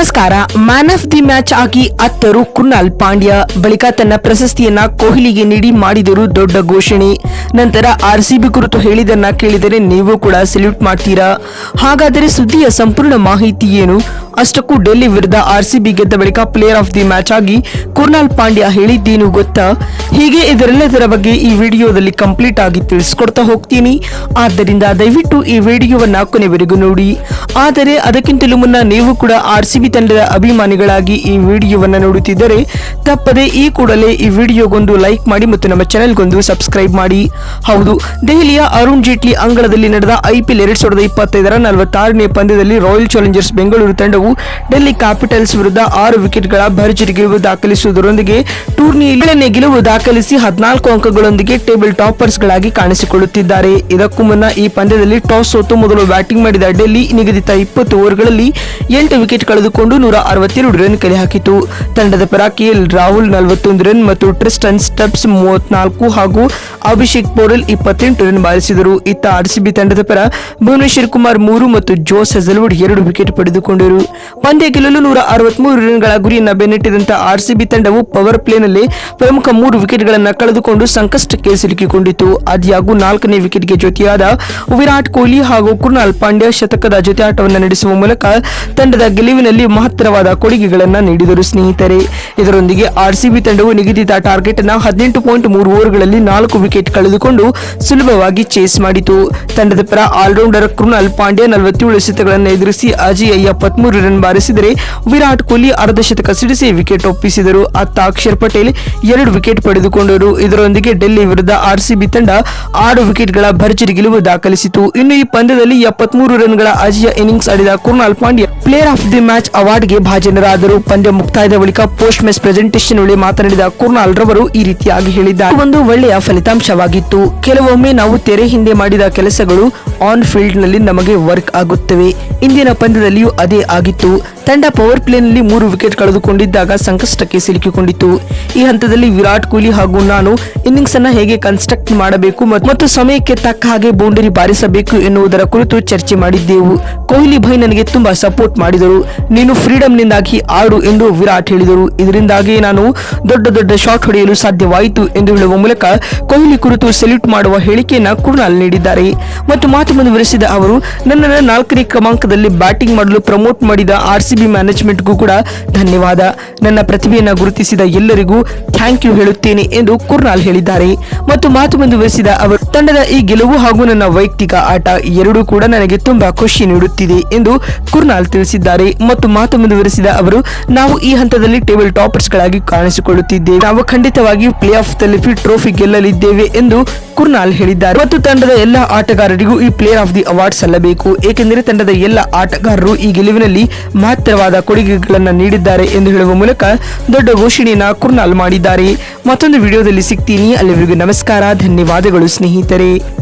ನಮಸ್ಕಾರ. Man of the match ಆಗಿ ಅತ್ತರು ಕುನಾಲ್ ಪಾಂಡ್ಯ. ಬಳಿಕ ತನ್ನ ಪ್ರಶಸ್ತಿಯನ್ನ ಕೊಹ್ಲಿಗೆ ನೀಡಿ ಮಾಡಿದರು ದೊಡ್ಡ ಘೋಷಣೆ. ನಂತರ ಆರ್ ಸಿಬಿ ಕುರಿತು ಹೇಳಿದನ್ನ ಕೇಳಿದರೆ ನೀವು ಕೂಡ ಸೆಲ್ಯೂಟ್ ಮಾಡ್ತೀರಾ? ಹಾಗಾದರೆ ಸುದ್ದಿಯ ಸಂಪೂರ್ಣ ಮಾಹಿತಿ ಏನು? ಅಷ್ಟಕ್ಕೂ ಡೆಲ್ಲಿ ವಿರುದ್ಧ ಆರ್ ಸಿ ಬಿ ಗೆದ್ದ ಬಳಿಕ ಪ್ಲೇಯರ್ ಆಫ್ ದಿ ಮ್ಯಾಚ್ ಆಗಿ ಕುರ್ನಾಲ್ ಪಾಂಡ್ಯ ಹೇಳಿದ್ದೇನು ಗೊತ್ತಾ? ಹೀಗೆ ಇದರೆಲ್ಲದರ ಬಗ್ಗೆ ಈ ವಿಡಿಯೋದಲ್ಲಿ ಕಂಪ್ಲೀಟ್ ಆಗಿ ತಿಳಿಸ್ಕೊಡ್ತಾ ಹೋಗ್ತೀನಿ. ಆದ್ದರಿಂದ ದಯವಿಟ್ಟು ಈ ವಿಡಿಯೋವನ್ನ ಕೊನೆವರೆಗೂ ನೋಡಿ. ಆದರೆ ಅದಕ್ಕಿಂತಲೂ ಮುನ್ನ ನೀವು ಕೂಡ ಆರ್ ಸಿ ತಂಡದ ಅಭಿಮಾನಿಗಳಾಗಿ ಈ ವಿಡಿಯೋವನ್ನು ನೋಡುತ್ತಿದ್ದರೆ ತಪ್ಪದೆ ಈ ಕೂಡಲೇ ಈ ವಿಡಿಯೋಗೊಂದು ಲೈಕ್ ಮಾಡಿ ಮತ್ತು ನಮ್ಮ ಚಾನೆಲ್ಗೊಂದು ಸಬ್ಸ್ಕ್ರೈಬ್ ಮಾಡಿ. ಹೌದು, ದೆಹಲಿಯ ಅರುಣ್ ಜೇಟ್ಲಿ ಅಂಗಳದಲ್ಲಿ ನಡೆದ ಐಪಿಎಲ್ ಎರಡ್ ಸಾವಿರದ ಇಪ್ಪತ್ತೈದರ ನಲವತ್ತಾರನೇ ಪಂದ್ಯದಲ್ಲಿ ರಾಯಲ್ ಚಾಲೆಂಜರ್ಸ್ ಬೆಂಗಳೂರು ತಂಡವು ಡೆಲ್ಲಿ ಕ್ಯಾಪಿಟಲ್ಸ್ ವಿರುದ್ಧ ಆರು ವಿಕೆಟ್ಗಳ ಭರ್ಜರಿ ಗೆಲುವು ದಾಖಲಿಸುವುದರೊಂದಿಗೆ ಟೂರ್ನಿಯಲ್ಲಿ ಗೆಲುವು ದಾಖಲಿಸಿ ಹದಿನಾಲ್ಕು ಅಂಕಗಳೊಂದಿಗೆ ಟೇಬಲ್ ಟಾಪರ್ಸ್ಗಳಾಗಿ ಕಾಣಿಸಿಕೊಳ್ಳುತ್ತಿದ್ದಾರೆ. ಇದಕ್ಕೂ ಮುನ್ನ ಈ ಪಂದ್ಯದಲ್ಲಿ ಟಾಸ್ ಸೋತು ಮೊದಲು ಬ್ಯಾಟಿಂಗ್ ಮಾಡಿದ ಡೆಲ್ಲಿ ನಿಗದಿತ ಇಪ್ಪತ್ತು ಓವರ್ಗಳಲ್ಲಿ ಎಂಟು ವಿಕೆಟ್ ಕಳೆದುಕೊಂಡು ನೂರ ಅರವತ್ತೆರಡು ರನ್ ಕಲೆ ಹಾಕಿತು. ತಂಡದ ಪರ ಕೆಎಲ್ ರಾಹುಲ್ ನಲವತ್ತೊಂದು ರನ್ ಮತ್ತು ಟ್ರಿಸ್ಟನ್ ಸ್ಟಪ್ಸ್ ಮೂವತ್ನಾಲ್ಕು ಹಾಗೂ ಅಭಿಷೇಕ್ ಪೋರೆಲ್ ಇಪ್ಪತ್ತೆಂಟು ರನ್ ಬಾರಿಸಿದರು. ಇತ್ತ ಆರ್ಸಿಬಿ ತಂಡದ ಪರ ಭುವನೇಶ್ವರ್ ಕುಮಾರ್ ಮೂರು ಮತ್ತು ಜೋಸ್ ಹೆಸಲ್ವುಡ್ ಎರಡು ವಿಕೆಟ್ ಪಡೆದುಕೊಂಡರು. ಪಂದ್ಯ ಗೆಲ್ಲಲು ನೂರ ಅರವತ್ಮೂರು ರನ್ಗಳ ಗುರಿಯನ್ನು ಬೆನ್ನಟ್ಟಿದಂತಹ ಆರ್ಸಿಬಿ ತಂಡವು ಪವರ್ ಪ್ಲೇನಲ್ಲಿ ಪ್ರಮುಖ ಮೂರು ವಿಕೆಟ್ಗಳನ್ನು ಕಳೆದುಕೊಂಡು ಸಂಕಷ್ಟಕ್ಕೆ ಸಿಲುಕಿಕೊಂಡಿತು ಆದಿಯಾಗೂ ನಾಲ್ಕನೇ ವಿಕೆಟ್ಗೆ ಜೊತೆಯಾದ ವಿರಾಟ್ ಕೊಹ್ಲಿ ಹಾಗೂ ಕುರ್ನಾಲ್ ಪಾಂಡ್ಯ ಶತಕದ ಜೊತೆ ಆಟವನ್ನು ನಡೆಸುವ ಮೂಲಕ ತಂಡದ ಗೆಲುವಿನಲ್ಲಿ ಮಹತ್ತರವಾದ ಕೊಡುಗೆಗಳನ್ನು ನೀಡಿದರು ಸ್ನೇಹಿತರೆ. ಇದರೊಂದಿಗೆ ಆರ್ಸಿಬಿ ತಂಡವು ನಿಗದಿತ ಟಾರ್ಗೆಟ್ನ ಹದಿನೆಂಟು ಪಾಯಿಂಟ್ ಮೂರು ಓವರ್ಗಳಲ್ಲಿ ನಾಲ್ಕು ವಿಕೆಟ್ ಕಳೆದುಕೊಂಡು ಸುಲಭವಾಗಿ ಚೇಸ್ ಮಾಡಿತು. ತಂಡದ ಪರ ಆಲ್ರೌಂಡರ್ ಕೃಣಾಲ್ ಪಾಂಡ್ಯ ನಲವತ್ತೇಳು ಎಸೆತಗಳನ್ನು ಎದುರಿಸಿ ಅಜಯ್ ಎಪ್ಪತ್ಮೂರು ರನ್ ಬಾರಿಸಿದರೆ ವಿರಾಟ್ ಕೊಹ್ಲಿ ಅರ್ಧ ಶತಕ ಸಿಡಿಸಿ ವಿಕೆಟ್ ಒಪ್ಪಿಸಿದರು. ಅತ್ತ ಅಕ್ಷರ್ ಪಟೇಲ್ ಎರಡು ವಿಕೆಟ್ ಪಡೆದುಕೊಂಡರು. ಇದರೊಂದಿಗೆ ಡೆಲ್ಲಿ ವಿರುದ್ಧ ಆರ್ಸಿಬಿ ತಂಡ ಆರು ವಿಕೆಟ್ಗಳ ಭರ್ಜರಿ ಗೆಲುವು ದಾಖಲಿಸಿತು. ಇನ್ನು ಈ ಪಂದ್ಯದಲ್ಲಿ ಎಪ್ಪತ್ಮೂರು ರನ್ಗಳ ಅಜಯ ಇನ್ನಿಂಗ್ಸ್ ಆಡಿದ Krunal Pandya player of the match ಅವಾರ್ಡ್ಗೆ ಭಾಜನರಾದರು. ಪಂದ್ಯ ಮುಕ್ತಾಯದ ಬಳಿಕ ಪೋಸ್ಟ್ ಮ್ಯಾಚ್ ಪ್ರೆಸೆಂಟೇಷನ್ ವೇಳೆ ಮಾತನಾಡಿದ ಕುರ್ನಾಲ್ ರವರು ಈ ರೀತಿಯಾಗಿ ಹೇಳಿದ್ದಾರೆ. ಒಂದು ಒಳ್ಳೆಯ ಫಲಿತಾಂಶವಾಗಿತ್ತು. ಕೆಲವೊಮ್ಮೆ ನಾವು ತೆರೆ ಹಿಂದೆ ಮಾಡಿದ ಕೆಲಸಗಳು ಆನ್ ಫೀಲ್ಡ್ನಲ್ಲಿ ನಮಗೆ ವರ್ಕ್ ಆಗುತ್ತವೆ. ಇಂದಿನ ಪಂದ್ಯದಲ್ಲಿಯೂ ಅದೇ ಆಗಿತ್ತು. ತಂಡ ಪವರ್ ಪ್ಲೇನಲ್ಲಿ ಮೂರು ವಿಕೆಟ್ ಕಳೆದುಕೊಂಡಿದ್ದಾಗ ಸಂಕಷ್ಟಕ್ಕೆ ಸಿಲುಕಿಕೊಂಡಿತು ಈ ಹಂತದಲ್ಲಿ ವಿರಾಟ್ ಕೊಹ್ಲಿ ಹಾಗೂ ನಾನು ಇನ್ನಿಂಗ್ಸ್ ಅನ್ನ ಹೇಗೆ ಕನ್ಸ್ಟ್ರಕ್ಟ್ ಮಾಡಬೇಕು ಮತ್ತು ಸಮಯಕ್ಕೆ ತಕ್ಕ ಹಾಗೆ ಬೌಂಡರಿ ಬಾರಿಸಬೇಕು ಎನ್ನುವುದರ ಕುರಿತು ಚರ್ಚೆ ಮಾಡಿದ್ದೆವು. ಕೊಹ್ಲಿ ಭೈ ನನಗೆ ತುಂಬಾ ಸಪೋರ್ಟ್ ಮಾಡಿದರು. ನೀನು ಫ್ರೀಡಮ್ ನಿಂದಾಗಿ ಆಡು ಎಂದು ವಿರಾಟ್ ಹೇಳಿದರು. ಇದರಿಂದಾಗಿ ನಾನು ದೊಡ್ಡ ದೊಡ್ಡ ಶಾಟ್ ಹೊಡೆಯಲು ಸಾಧ್ಯವಾಯಿತು ಎಂದು ಹೇಳುವ ಮೂಲಕ ಕೊಹ್ಲಿ ಕುರಿತು ಸೆಲ್ಯೂಟ್ ಮಾಡುವ ಹೇಳಿಕೆಯನ್ನು ಕುರ್ನಾಲ್ ನೀಡಿದ್ದಾರೆ. ಮತ್ತು ಮಾತು ಮುಂದುವರೆಸಿದ ಅವರು, ನನ್ನನ್ನು ನಾಲ್ಕನೇ ಕ್ರಮಾಂಕದಲ್ಲಿ ಬ್ಯಾಟಿಂಗ್ ಮಾಡಲು ಪ್ರಮೋಟ್ ಮಾಡಿದ ಆರ್ ಸಿ ಬಿ ಮ್ಯಾನೇಜ್ಮೆಂಟ್ಗೂ ಕೂಡ ಧನ್ಯವಾದ. ನನ್ನ ಪ್ರತಿಭೆಯನ್ನು ಗುರುತಿಸಿದ ಎಲ್ಲರಿಗೂ ಥ್ಯಾಂಕ್ ಯು ಹೇಳುತ್ತೇನೆ ಎಂದು ಕುರ್ನಾಲ್ ಹೇಳಿದ್ದಾರೆ. ಮತ್ತು ಮಾತು ಮುಂದುವರೆಸಿದ ಅವರು, ತಂಡದ ಈ ಗೆಲುವು ಹಾಗೂ ನನ್ನ ವೈಯಕ್ತಿಕ ಆಟ ಎರಡೂ ಕೂಡ ನನಗೆ ತುಂಬಾ ಖುಷಿ ನೀಡುತ್ತಿದೆ ಎಂದು ಕುರ್ನಾಲ್ ತಿಳಿಸಿದ್ದಾರೆ. ಮತ್ತು ಮಾತು ಮುಂದುವರೆಸಿದ ಅವರು, ನಾವು ಈ ಹಂತದಲ್ಲಿ ಟೇಬಲ್ ಟಾಪರ್ಸ್ ಗಳಾಗಿ ಕಾಣಿಸಿಕೊಳ್ಳುತ್ತಿದ್ದೇವೆ. ನಾವು ಖಂಡಿತವಾಗಿ ಪ್ಲೇ ಆಫ್ ದಲ್ಲಿ ಟ್ರೋಫಿ ಗೆಲ್ಲಲಿದ್ದೇವೆ ಎಂದು ಕುರ್ನಾಲ್ ಹೇಳಿದ್ದಾರೆ. ಮತ್ತು ತಂಡದ ಎಲ್ಲ ಆಟಗಾರರಿಗೂ ಈ ಪ್ಲೇಯರ್ ಆಫ್ ದಿ ಅವಾರ್ಡ್ ಸಲ್ಲಬೇಕು. ಏಕೆಂದರೆ ತಂಡದ ಎಲ್ಲ ಆಟಗಾರರು ಈ ಗೆಲುವಿನಲ್ಲಿ ಮಹತ್ತರವಾದ ಕೊಡುಗೆಗಳನ್ನು ನೀಡಿದ್ದಾರೆ ಎಂದು ಹೇಳುವ ಮೂಲಕ ದೊಡ್ಡ ಘೋಷಣೆಯನ್ನು ಕುರ್ನಾಲ್ ಮಾಡಿದ್ದಾರೆ. ಮತ್ತೊಂದು ವಿಡಿಯೋದಲ್ಲಿ ಸಿಗ್ತೀನಿ. ಅಲ್ಲಿವರೆಗೂ ನಮಸ್ಕಾರ. ಧನ್ಯವಾದಗಳು ಸ್ನೇಹಿತರೆ.